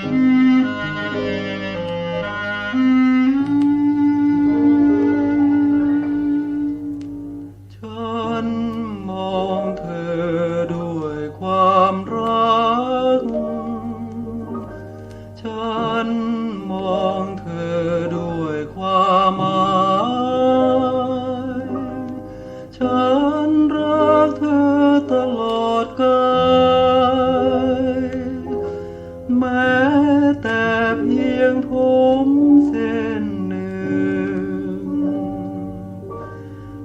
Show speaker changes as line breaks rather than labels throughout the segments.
ฉันมองเธอด้วยความรักียงผมเส้นหนึ่ง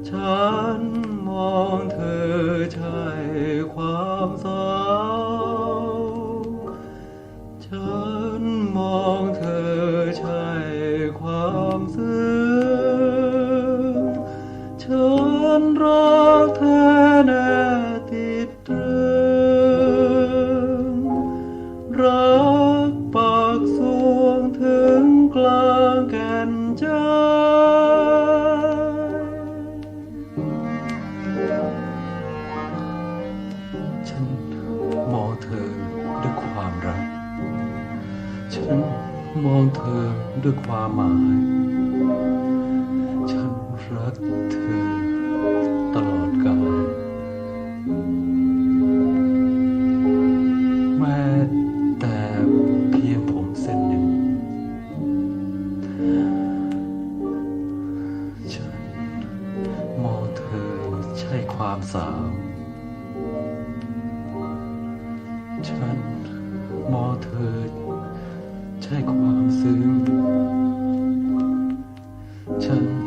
ฉันมองเธอใช่ความเศร้า ฉันมองเธอ ฉันมองเธอด้วยความรัก ฉันมองเธอด้วยความหมาย ฉันรักเธอ ใช่ความสาว ฉันมองเธอ ใช่ความซึ้งฉัน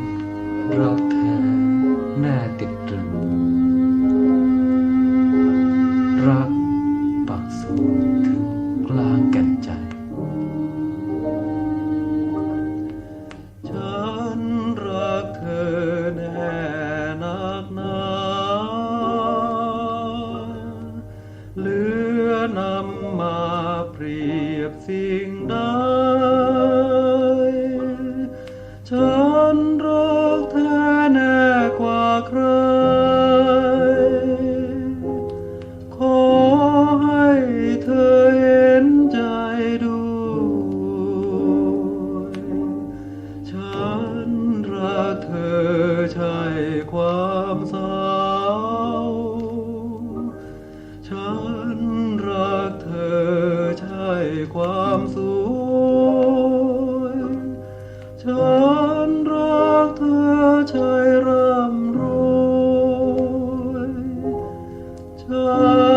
ธอใช่ความเศร้า ฉันรักเธอใช่ความสวย ฉันรักเธอใช่ร่ำรวยฉัน